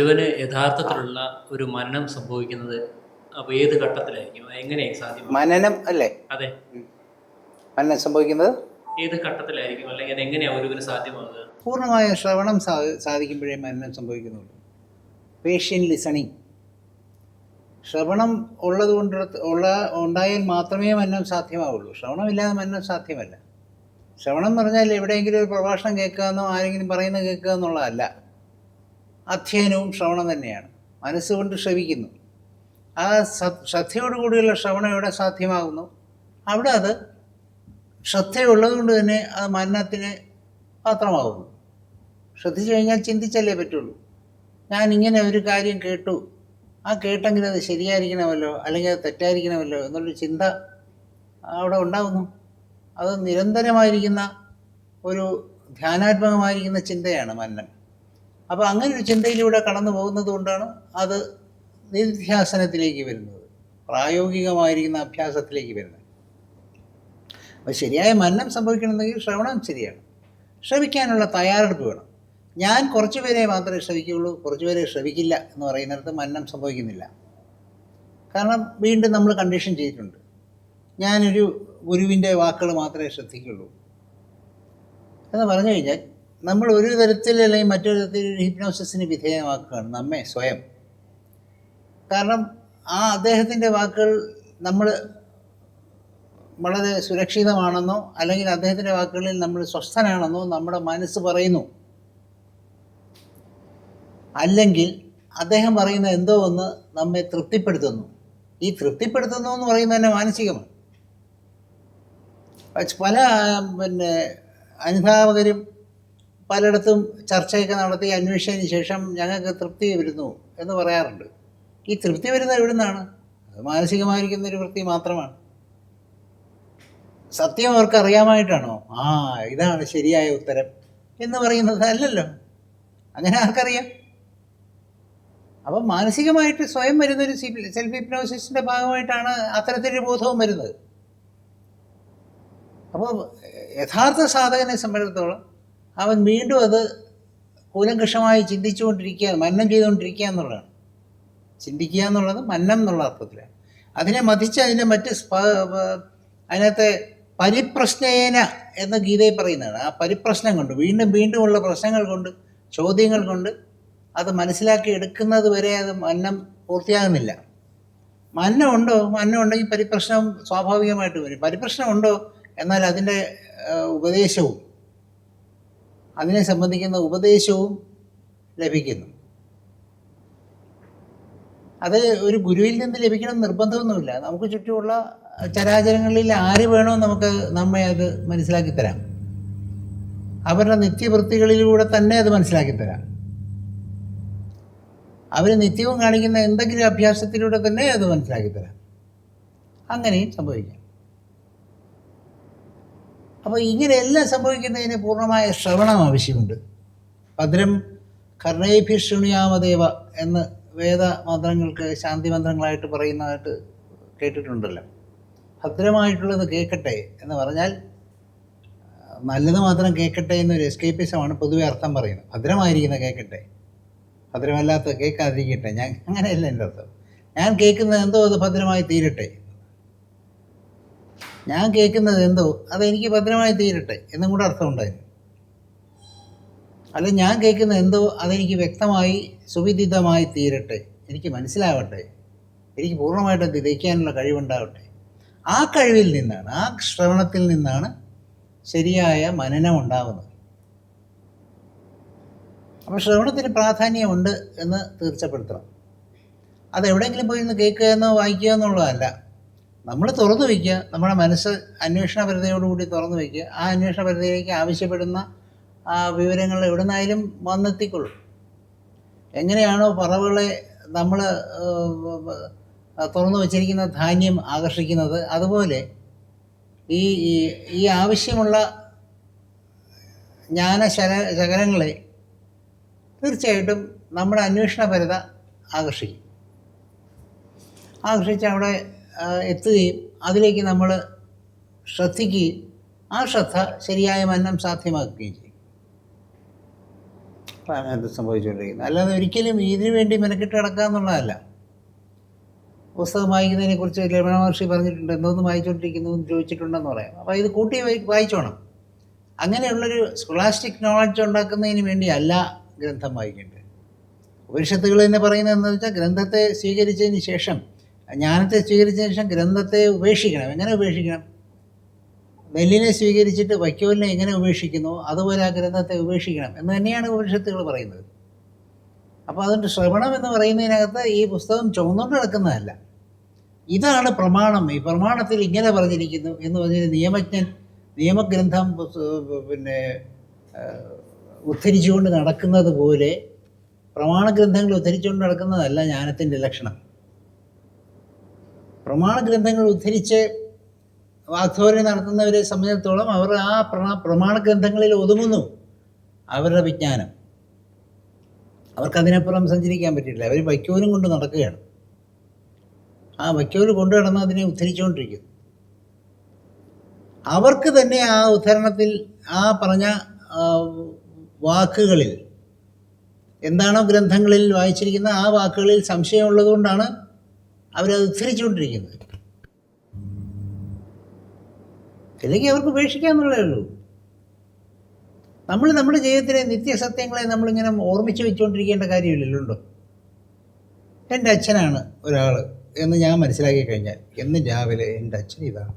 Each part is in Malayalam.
ഒരുവന് യഥാർത്ഥത്തിലുള്ള ഒരു മരണം സംഭവിക്കുന്നത് അപ്പൊ ഏത് ഘട്ടത്തിലായിരിക്കും? എങ്ങനെയായി സാധ്യമാകും? മനനം അല്ലേ? അതെ. മനനം സംഭവിക്കുന്നത്? ഏത് ഘട്ടത്തിലായിരിക്കും? അല്ലെങ്കിൽ എങ്ങനെയാ ഒരുവന് സാധ്യമാകുക? പൂർണമായ ശ്രവണം സാ സാധിക്കുമ്പോഴേ മനനം സംഭവിക്കുന്നുള്ളൂ. പേഷ്യൻ ലിസണിങ് ശ്രവണം ഉള്ളത് കൊണ്ട് ഉള്ള ഉണ്ടായാൽ മാത്രമേ മരണം സാധ്യമാവുള്ളൂ. ശ്രവണമില്ലാതെ മരണം സാധ്യമല്ല. ശ്രവണം എന്ന് പറഞ്ഞാൽ എവിടെയെങ്കിലും ഒരു പ്രഭാഷണം കേൾക്കുക എന്നോ ആരെങ്കിലും പറയുന്നത് കേൾക്കുക എന്നുള്ളതല്ല അധ്യയനവും ശ്രവണം തന്നെയാണ്. മനസ്സുകൊണ്ട് ശ്രവിക്കുന്നു. ആ ശ്രദ്ധയോടുകൂടിയുള്ള ശ്രവണം എവിടെ സാധ്യമാകുന്നു? അവിടെ അത് ശ്രദ്ധയുള്ളതുകൊണ്ട് തന്നെ അത് മരണത്തിന് പാത്രമാകുന്നു. ശ്രദ്ധിച്ചു കഴിഞ്ഞാൽ ചിന്തിച്ചല്ലേ പറ്റുള്ളൂ. ഞാൻ ഇങ്ങനെ ഒരു കാര്യം കേട്ടു. ആ കേട്ടെങ്കിൽ അത് ശരിയായിരിക്കണമല്ലോ അല്ലെങ്കിൽ അത് തെറ്റായിരിക്കണമല്ലോ എന്നുള്ളൊരു ചിന്ത അവിടെ ഉണ്ടാകുന്നു. അത് നിരന്തരമായിരിക്കുന്ന ഒരു ധ്യാനാത്മകമായിരിക്കുന്ന ചിന്തയാണ് മന്നം. അപ്പോൾ അങ്ങനെ ഒരു ചിന്തയിലൂടെ കടന്നു പോകുന്നത് കൊണ്ടാണ് അത് നിധ്യാസനത്തിലേക്ക് വരുന്നത്. പ്രായോഗികമായിരിക്കുന്ന അഭ്യാസത്തിലേക്ക് വരുന്നത്. അപ്പോൾ ശരിയായ മന്നം സംഭവിക്കണമെങ്കിൽ ശ്രവണം ശരിയാണ്. ശ്രവിക്കാനുള്ള തയ്യാറെടുപ്പ് വേണം. ഞാൻ കുറച്ച് പേരെ മാത്രമേ ശ്രവിക്കുകയുള്ളൂ കുറച്ച് പേരെ ശ്രവിക്കില്ല എന്ന് പറയുന്നിടത്ത് മന്നം സംഭവിക്കുന്നില്ല. കാരണം വീണ്ടും നമ്മൾ കണ്ടീഷൻ ചെയ്തിട്ടുണ്ട്. ഞാനൊരു ഗുരുവിന്റെ വാക്കുകൾ മാത്രമേ ശ്രദ്ധിക്കുള്ളൂ എന്ന് പറഞ്ഞു കഴിഞ്ഞാൽ നമ്മൾ ഒരു തരത്തിൽ അല്ലെങ്കിൽ മറ്റൊരു തരത്തിൽ ഒരു ഹിപ്നോസിസിന് വിധേയമാക്കുകയാണ് നമ്മെ സ്വയം. കാരണം ആ അദ്ദേഹത്തിന്റെ വാക്കുകൾ നമ്മൾ വളരെ സുരക്ഷിതമാണെന്നോ അല്ലെങ്കിൽ അദ്ദേഹത്തിന്റെ വാക്കുകളിൽ നമ്മൾ സ്വസ്ഥനാണെന്നോ നമ്മുടെ മനസ്സ് പറയുന്നു. അല്ലെങ്കിൽ അദ്ദേഹം പറയുന്ന എന്തോ ഒന്ന് നമ്മെ തൃപ്തിപ്പെടുത്തുന്നു. ഈ തൃപ്തിപ്പെടുത്തുന്നു എന്ന് പറയുന്നത് തന്നെ മാനസികമാണ്. പല പിന്നെ അനുധാവകരും പലയിടത്തും ചർച്ചയൊക്കെ നടത്തി അന്വേഷിച്ചതിന് ശേഷം ഞങ്ങൾക്ക് തൃപ്തി വരുന്നു എന്ന് പറയാറുണ്ട്. ഈ തൃപ്തി വരുന്നത് എവിടെ നിന്നാണ് അത് മാനസികമായിരിക്കുന്ന ഒരു വൃത്തി മാത്രമാണ്. സത്യം അവർക്ക് അറിയാമായിട്ടാണോ? ആ ഇതാണ് ശരിയായ ഉത്തരം എന്ന് പറയുന്നത് അല്ലല്ലോ. അങ്ങനെ ആർക്കറിയാം? അപ്പം മാനസികമായിട്ട് സ്വയം വരുന്നൊരു സെൽഫ് ഹിപ്നോസിസിന്റെ ഭാഗമായിട്ടാണ് അത്തരത്തിലൊരു ബോധവും വരുന്നത്. അപ്പോൾ യഥാർത്ഥ സാധകനെ സംബന്ധിച്ചിടത്തോളം അവൻ വീണ്ടും അത് കൂലങ്കഷമായി ചിന്തിച്ചുകൊണ്ടിരിക്കുക മന്നം ചെയ്തുകൊണ്ടിരിക്കുക എന്നുള്ളതാണ്. ചിന്തിക്കുക എന്നുള്ളത് മന്നം എന്നുള്ള അർത്ഥത്തിലാണ്. അതിനെ മതിച്ച് അതിന്റെ മറ്റ് അതിനകത്തെ പരിപ്രശ്നേന എന്ന് ഗീതയിൽ പറയുന്നതാണ്. ആ പരിപ്രശ്നം കൊണ്ട് വീണ്ടും വീണ്ടുമുള്ള പ്രശ്നങ്ങൾ കൊണ്ട് ചോദ്യങ്ങൾ കൊണ്ട് അത് മനസ്സിലാക്കി എടുക്കുന്നത് വരെ അത് മന്നം പൂർത്തിയാകുന്നില്ല. മന്നം ഉണ്ടോ? മന്നം ഉണ്ടെങ്കിൽ പരിപ്രശ്നം സ്വാഭാവികമായിട്ട് വരും. പരിപ്രശ്നം ഉണ്ടോ? എന്നാൽ അതിന്റെ ഉപദേശവും അതിനെ സംബന്ധിക്കുന്ന ഉപദേശവും ലഭിക്കുന്നു. അത് ഒരു ഗുരുവിൽ നിന്ന് ലഭിക്കണം നിർബന്ധമൊന്നുമില്ല. നമുക്ക് ചുറ്റുമുള്ള ചരാചരങ്ങളിൽ ആര് വേണോ നമുക്ക് നമ്മെ അത് മനസ്സിലാക്കി തരാം. അവരുടെ നിത്യവൃത്തികളിലൂടെ തന്നെ അത് മനസ്സിലാക്കി തരാം. അവർ നിത്യവും കാണിക്കുന്ന എന്തെങ്കിലും അഭ്യാസത്തിലൂടെ തന്നെ അത് മനസ്സിലാക്കി തരാം. അങ്ങനെയും സംഭവിക്കാം. അപ്പോൾ ഇങ്ങനെയെല്ലാം സംഭവിക്കുന്നതിന് പൂർണമായ ശ്രവണം ആവശ്യമുണ്ട്. ഭദ്രം കർണേഭി ശൃണുയാമദേവ എന്ന് വേദ മന്ത്രങ്ങൾക്ക് ശാന്തി മന്ത്രങ്ങളായിട്ട് പറയുന്നതായിട്ട് കേട്ടിട്ടുണ്ടല്ലോ. ഭദ്രമായിട്ടുള്ളത് കേൾക്കട്ടെ എന്ന് പറഞ്ഞാൽ നല്ലത് മാത്രം കേൾക്കട്ടെ എന്നൊരു എസ്കേപ്പിസമാണ് പൊതുവെ അർത്ഥം പറയുന്നത്. ഭദ്രമായിരിക്കുന്ന കേൾക്കട്ടെ ഭദ്രമല്ലാത്ത കേൾക്കാതിരിക്കട്ടെ ഞാൻ അങ്ങനെയല്ല എന്റെ അർത്ഥം. ഞാൻ കേൾക്കുന്നത് എന്തോ അത് ഭദ്രമായി തീരട്ടെ. ഞാൻ കേൾക്കുന്നത് എന്തോ? അതെനിക്ക് ഭദ്രമായി തീരട്ടെ. എന്നും കൂടെ അർത്ഥമുണ്ടായിരുന്നു അല്ല ഞാൻ കേൾക്കുന്ന എന്തോ? അതെനിക്ക് വ്യക്തമായി സുവിദിതമായി തീരട്ടെ. എനിക്ക് മനസ്സിലാവട്ടെ. എനിക്ക് പൂർണമായിട്ട് ഗ്രഹിക്കാനുള്ള കഴിവുണ്ടാവട്ടെ. ആ കഴിവിൽ നിന്നാണ് ആ ശ്രവണത്തിൽ നിന്നാണ് ശരിയായ മനനം ഉണ്ടാകുന്നത് അപ്പോൾ ശ്രവണത്തിന് പ്രാധാന്യമുണ്ട് എന്ന് തീർച്ചപ്പെടുത്തണം. അതെവിടെയെങ്കിലും പോയി നിന്ന് കേൾക്കുക എന്നോ വായിക്കുക എന്നുള്ളതല്ല. നമ്മൾ തുറന്നു വയ്ക്കുക നമ്മുടെ മനസ്സ് അന്വേഷണ അന്വേഷണപരതയോടുകൂടി തുറന്നു വയ്ക്കുക ആ അന്വേഷണ അന്വേഷണപരതയിലേക്ക് ആവശ്യപ്പെടുന്ന ആ വിവരങ്ങൾ എവിടെ നിന്നായാലും വന്നെത്തിക്കൊള്ളും. എങ്ങനെയാണോ പറവുകളെ നമ്മൾ തുറന്നു വച്ചിരിക്കുന്ന ധാന്യം ആകർഷിക്കുന്നത്. അതുപോലെ ഈ ഈ- ആവശ്യമുള്ള ജ്ഞാന ശല ശകലങ്ങളെ തീർച്ചയായിട്ടും നമ്മുടെ അന്വേഷണപരത ആകർഷിക്കും. ആകർഷിച്ച് അവിടെ എത്തുകയും അതിലേക്ക് നമ്മൾ ശ്രദ്ധിക്കുകയും ആ ശ്രദ്ധ ശരിയായ മന്നം സാധ്യമാക്കുകയും ചെയ്യും. അത് സംഭവിച്ചുകൊണ്ടിരിക്കുന്നത് അല്ലാതെ ഒരിക്കലും ഇതിനു വേണ്ടി മെനക്കെട്ട് കിടക്കുക എന്നുള്ളതല്ല. പുസ്തകം വായിക്കുന്നതിനെ കുറിച്ച് രമണ മഹർഷി പറഞ്ഞിട്ടുണ്ട് എന്തോന്ന് വായിച്ചുകൊണ്ടിരിക്കുന്നു? എന്ന് ചോദിച്ചിട്ടുണ്ടെന്ന് പറയാം. അപ്പോൾ ഇത് കൂട്ടി വായി- വായിച്ചോണം. അങ്ങനെയുള്ളൊരു സ്കോളാസ്റ്റിക് നോളജ് ഉണ്ടാക്കുന്നതിന് വേണ്ടിയല്ല ഗ്രന്ഥം വായിക്കേണ്ടത്. ഉപനിഷത്തുകൾ തന്നെ പറയുന്നത് എന്താണെന്ന് വെച്ചാൽ ഗ്രന്ഥത്തെ സ്വീകരിച്ചതിന് ശേഷം ജ്ഞാനത്തെ സ്വീകരിച്ച ശേഷം ഗ്രന്ഥത്തെ ഉപേക്ഷിക്കണം. എങ്ങനെ ഉപേക്ഷിക്കണം? നെല്ലിനെ സ്വീകരിച്ചിട്ട് വൈക്കോലിനെ എങ്ങനെ ഉപേക്ഷിക്കുന്നു? അതുപോലെ ആ ഗ്രന്ഥത്തെ ഉപേക്ഷിക്കണം എന്ന് തന്നെയാണ് ഉപനിഷത്തുകൾ പറയുന്നത്. അപ്പോൾ അതുകൊണ്ട് ശ്രവണം എന്ന് പറയുന്നതിനകത്ത് ഈ പുസ്തകം ചുമന്നുകൊണ്ട് കിടക്കുന്നതല്ല ഇതാണ് പ്രമാണം. ഈ പ്രമാണത്തിൽ ഇങ്ങനെ പറഞ്ഞിരിക്കുന്നു എന്ന് പറഞ്ഞൊരു നിയമജ്ഞൻ നിയമഗ്രന്ഥം പിന്നെ ഉദ്ധരിച്ചുകൊണ്ട് നടക്കുന്നത് പോലെ പ്രമാണഗ്രന്ഥങ്ങൾ ഉദ്ധരിച്ചുകൊണ്ട് നടക്കുന്നതല്ല ജ്ഞാനത്തിന്റെ ലക്ഷണം. പ്രമാണഗ്രന്ഥങ്ങൾ ഉദ്ധരിച്ച് വാഗ്ധോരണി നടത്തുന്നവരെ സംബന്ധിച്ചിടത്തോളം അവർ ആ പ്രമാണ ഗ്രന്ഥങ്ങളിൽ ഒതുങ്ങുന്നു അവരുടെ വിജ്ഞാനം. അവർക്കതിനപ്പുറം സഞ്ചരിക്കാൻ പറ്റില്ല അവർ വൈക്കോലും കൊണ്ട് നടക്കുകയാണ്. ആ വൈക്കോൽ കൊണ്ടു നടന്ന് അതിനെ ഉദ്ധരിച്ചുകൊണ്ടിരിക്കുന്നു. അവർക്ക് തന്നെ ആ ഉദ്ധരണത്തിൽ ആ പറഞ്ഞ വാക്കുകളിൽ എന്താണോ ഗ്രന്ഥങ്ങളിൽ വായിച്ചിരിക്കുന്ന ആ വാക്കുകളിൽ സംശയമുള്ളത് കൊണ്ടാണ് അവരത് ഉദ്ധരിച്ചുകൊണ്ടിരിക്കുന്നത്. അല്ലെങ്കിൽ അവർക്ക് ഉപേക്ഷിക്കാന്നുള്ളതേ ഉള്ളൂ. നമ്മൾ നമ്മുടെ ജീവിതത്തിലെ നിത്യസത്യങ്ങളെ നമ്മളിങ്ങനെ ഓർമ്മിച്ച് വെച്ചുകൊണ്ടിരിക്കേണ്ട കാര്യമില്ലല്ലോ എന്റെ അച്ഛനാണ് ഒരാൾ എന്ന് ഞാൻ മനസ്സിലാക്കി കഴിഞ്ഞാൽ എന്ന് രാവിലെ എന്റെ അച്ഛൻ ഇതാണ്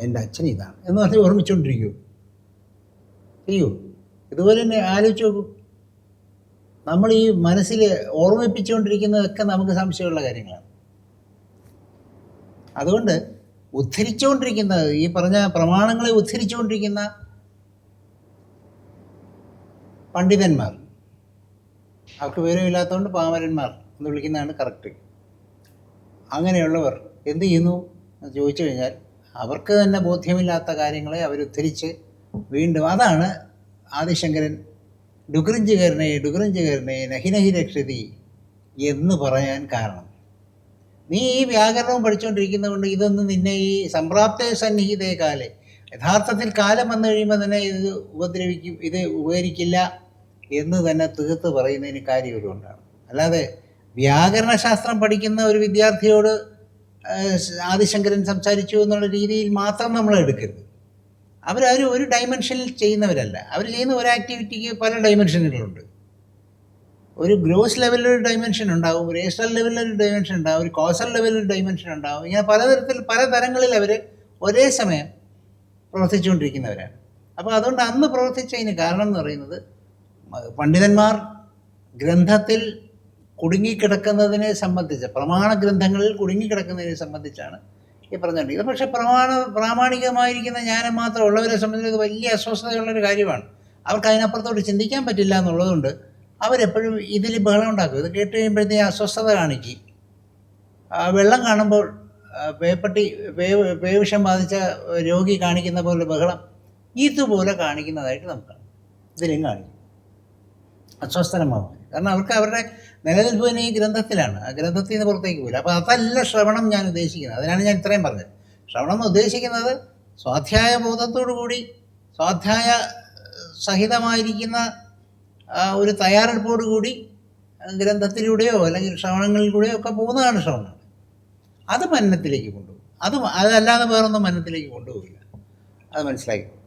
എന്റെ അച്ഛൻ ഇതാണ് എന്ന് പറഞ്ഞ് ഓർമ്മിച്ചുകൊണ്ടിരിക്കൂ. ചെയ്യൂ ഇതുപോലെ തന്നെ ആലോചിച്ച് നോക്കൂ. നമ്മൾ ഈ മനസ്സിൽ ഓർമ്മിപ്പിച്ചുകൊണ്ടിരിക്കുന്നതൊക്കെ നമുക്ക് സംശയമുള്ള കാര്യങ്ങളാണ്. അതുകൊണ്ട് ഉദ്ധരിച്ചുകൊണ്ടിരിക്കുന്ന ഈ പറഞ്ഞ പ്രമാണങ്ങളെ ഉദ്ധരിച്ചുകൊണ്ടിരിക്കുന്ന പണ്ഡിതന്മാർ അവർക്ക് വിവരമില്ലാത്തതുകൊണ്ട് പാമരന്മാർ എന്ന് വിളിക്കുന്നതാണ് കറക്റ്റ് അങ്ങനെയുള്ളവർ എന്ത് ചെയ്യുന്നു എന്ന് ചോദിച്ചു കഴിഞ്ഞാൽ അവർക്ക് തന്നെ ബോധ്യമില്ലാത്ത കാര്യങ്ങളെ അവരുദ്ധരിച്ച് വീണ്ടും അതാണ് ആദിശങ്കരൻ ഡുഗ്രഞ്ചുകരനെ ഡുഗ്രഞ്ചുകരനെ നഹിനഹി രക്ഷതി എന്ന് പറയാൻ കാരണം. നീ ഈ വ്യാകരണവും പഠിച്ചുകൊണ്ടിരിക്കുന്നതുകൊണ്ട് ഇതൊന്നും നിന്നെ ഈ സംപ്രാപ്ത സന്നിഹിതേ കാലെ യഥാർത്ഥത്തിൽ കാലം വന്നു കഴിയുമ്പോൾ തന്നെ ഇത് ഉപദ്രവിക്കും ഇത് ഉപകരിക്കില്ല എന്ന് തന്നെ തീർത്ത് പറയുന്നതിന് കാര്യം ഇതുകൊണ്ടാണ് അല്ലാതെ വ്യാകരണശാസ്ത്രം പഠിക്കുന്ന ഒരു വിദ്യാർത്ഥിയോട് ആദിശങ്കരൻ സംസാരിച്ചു എന്നുള്ള രീതിയിൽ മാത്രം നമ്മൾ എടുക്കരുത്. അവർ അവർ ഒരു ഡൈമെൻഷനിൽ ചെയ്യുന്നവരല്ല. അവർ ചെയ്യുന്ന ഒരു ആക്ടിവിറ്റിക്ക് പല ഡൈമെൻഷനുകളുണ്ട് ഒരു ഗ്രോസ് ലെവലിൽ ഒരു ഡൈമെൻഷൻ ഉണ്ടാവും ഒരു ഏസ്റ്റൽ ലെവലിൽ ഒരു ഡൈമെൻഷൻ ഉണ്ടാവും ഒരു കോസൽ ലെവലിൽ ഒരു ഉണ്ടാവും. ഇങ്ങനെ പലതരത്തിൽ പല തരങ്ങളിൽ അവർ ഒരേ സമയം പ്രവർത്തിച്ചുകൊണ്ടിരിക്കുന്നവരാണ്. അപ്പോൾ അതുകൊണ്ട് അന്ന് പ്രവർത്തിച്ചതിന് കാരണം എന്ന് പറയുന്നത് പണ്ഡിതന്മാർ ഗ്രന്ഥത്തിൽ കുടുങ്ങിക്കിടക്കുന്നതിനെ സംബന്ധിച്ച് പ്രമാണ ഗ്രന്ഥങ്ങളിൽ കുടുങ്ങിക്കിടക്കുന്നതിനെ സംബന്ധിച്ചാണ് ഈ പറഞ്ഞുകൊണ്ടിരിക്കുന്നത്. പക്ഷേ പ്രമാണ പ്രാമാണികമായിരിക്കുന്ന ജ്ഞാനം മാത്രം ഉള്ളവരെ സംബന്ധിച്ച് വലിയ അസ്വസ്ഥതയുള്ളൊരു കാര്യമാണ്. അവർക്ക് അതിനപ്പുറത്തോട്ട് ചിന്തിക്കാൻ പറ്റില്ല എന്നുള്ളതുകൊണ്ട് അവരെപ്പോഴും ഇതിൽ ബഹളം ഉണ്ടാക്കും. ഇത് കേട്ട് കഴിയുമ്പോഴത്തേക്ക് അസ്വസ്ഥത കാണിക്കും. വെള്ളം കാണുമ്പോൾ പേപ്പട്ടി പേവ് പേവിഷം ബാധിച്ച രോഗി കാണിക്കുന്ന പോലെ ബഹളം ഇതുപോലെ കാണിക്കുന്നതായിട്ട് നമുക്ക് ഇതിലും കാണിക്കും. അസ്വസ്ഥനമാവും. കാരണം അവർക്ക് അവരുടെ നിലനിൽപ്പ് തന്നെ ഈ ഗ്രന്ഥത്തിലാണ്. ആ ഗ്രന്ഥത്തിൽ നിന്ന് പുറത്തേക്ക് പോകില്ല അപ്പോൾ അതല്ല ശ്രവണം ഞാൻ ഉദ്ദേശിക്കുന്നത്. അതിനാണ് ഞാൻ ഇത്രയും പറഞ്ഞത്. ശ്രവണം എന്ന് ഉദ്ദേശിക്കുന്നത് സ്വാധ്യായ ബോധത്തോടു കൂടി സ്വാധ്യായ സഹിതമായിരിക്കുന്ന ഒരു തയ്യാറെടുപ്പോടു കൂടി ഗ്രന്ഥത്തിലൂടെയോ അല്ലെങ്കിൽ ശ്രവണങ്ങളിലൂടെയോ ഒക്കെ പോകുന്നതാണ് ശ്രവണം. അത് മന്നത്തിലേക്ക് കൊണ്ടുപോകും. അത് അതല്ലാതെ വേറൊന്നും മന്നത്തിലേക്ക് കൊണ്ടുപോകില്ല. അത് മനസ്സിലാക്കി